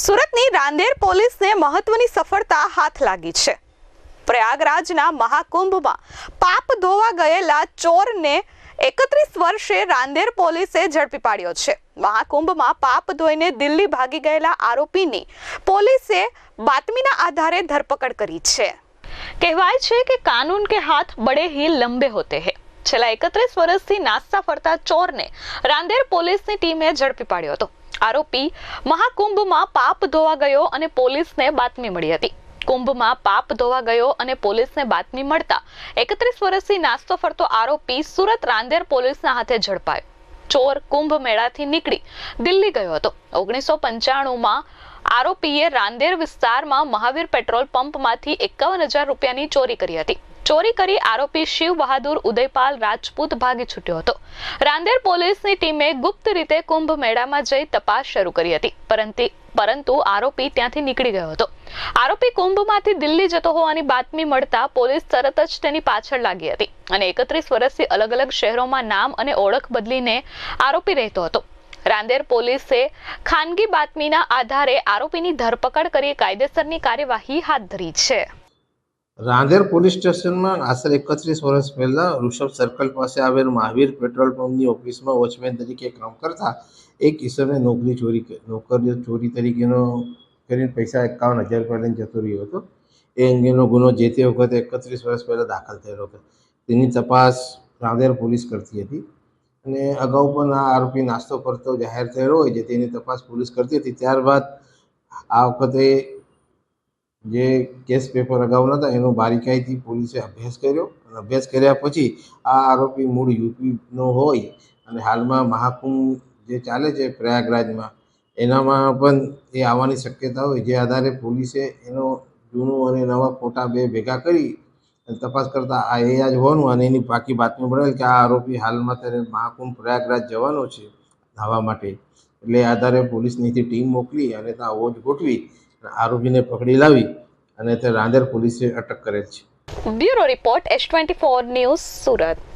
સુરતની રાંદેર પોલીસને મહત્વની સફળતા હાથ લાગી છે. પ્રયાગરાજના મહાકુંભમાં પાપ ધોવા ગયેલા ચોરને એકત્રીસ વર્ષે રાંદેર પોલીસે ઝડપી પાડ્યો છે. મહાકુંભમાં પાપ ધોઈને દિલ્હી ભાગી ગયેલા આરોપીની પોલીસે બાતમીના આધારે ધરપકડ કરી છે. કહેવાય છે કે કાનૂન કે હાથ બડે હી લંબે હોતે હૈ. છેલ્લા એકત્રીસ વર્ષથી નાસ્તા ફરતા ચોરને રાંદેર પોલીસની ટીમે ઝડપી પાડ્યો હતો. આરોપી મહાકુંભમાં પાપ ધોવા ગયો અને પોલીસને બાતમી મળી હતી. કુંભમાં પાપ ધોવા ગયો અને પોલીસને બાતમી મળતા એકત્રીસ વર્ષથી નાસ્તો ફરતો આરોપી સુરત રાંદેર પોલીસના હાથે ઝડપાયો. ચોર કુંભ મેળાથી નીકળી દિલ્હી ગયો હતો. ઓગણીસો પંચાણુંમાં આરોપીએ રાંદેર વિસ્તારમાં મહાવીર પેટ્રોલ પંપમાંથી એકાવન હજાર રૂપિયાની ચોરી કરી હતી. ચોરી કરી આરોપી શિવ બહાદુર ઉદયપાલ રાજપૂત ભાગી છૂટ્યો હતો. રાંદેર પોલીસની ટીમે ગુપ્ત રીતે કુંભ મેળામાં જઈ તપાસ શરૂ કરી હતી, પરંતુ પરંતુ આરોપી ત્યાંથી નીકળી ગયો હતો. આરોપી કુંભમાંથી દિલ્હી જતો હોવાની બાતમી મળતા પોલીસ તરત જ તેની પાછળ લાગી હતી અને એકત્રીસ વર્ષથી અલગ અલગ શહેરોમાં નામ અને ઓળખ બદલીને આરોપી રહેતો હતો. રાંદેર પોલીસે ખાનગી બાતમીના આધારે આરોપીની ધરપકડ કરી કાયદેસરની કાર્યવાહી હાથ ધરી છે. રાંદેર પોલીસ સ્ટેશનમાં આશરે એકત્રીસ વર્ષ પહેલાં ઋષભ સર્કલ પાસે આવેલ મહાવીર પેટ્રોલ પંપની ઓફિસમાં વોચમેન તરીકે કામ કરતા એક કિશોરને નોકરી ચોરી નોકરી ચોરી તરીકેનો કરીને પૈસા એકાવન હજાર રૂપિયા લઈને જતો રહ્યો હતો. એ અંગેનો ગુનો જે તે વખતે એકત્રીસ વર્ષ પહેલાં દાખલ થયેલો હતો. તેની તપાસ રાંદેર પોલીસ કરતી હતી અને અગાઉ પણ આ આરોપી નાસ્તો કરતો જાહેર થયેલો હોય છે તેની તપાસ પોલીસ કરતી હતી. ત્યારબાદ આ વખતે જે કેસ પેપર અગાઉના હતા એનો બારીકાઈથી પોલીસે અભ્યાસ કર્યો અને અભ્યાસ કર્યા પછી આ આરોપી મૂળ યુપીનો હોય અને હાલમાં મહાકુંભ જે ચાલે છે પ્રયાગરાજમાં, એનામાં પણ એ આવવાની શક્યતા હોય, જે આધારે પોલીસે એનો જૂનું અને નવા ફોટા બે ભેગા કરી અને તપાસ કરતા આ એ આજ હોવાનું અને એની બાકી બાતમી મળેલ કે આ આરોપી હાલમાં ત્યારે મહાકુંભ પ્રયાગરાજ જવાનો છે, ધાવા માટે. એટલે આધારે પોલીસની ટીમ મોકલી અને ત્યાં ઓજ ગોઠવી આરોપીને પકડી લાવી અને તે રાંદેર પોલીસે અટક કરેલ છે. Bureau report S twenty four news Surat.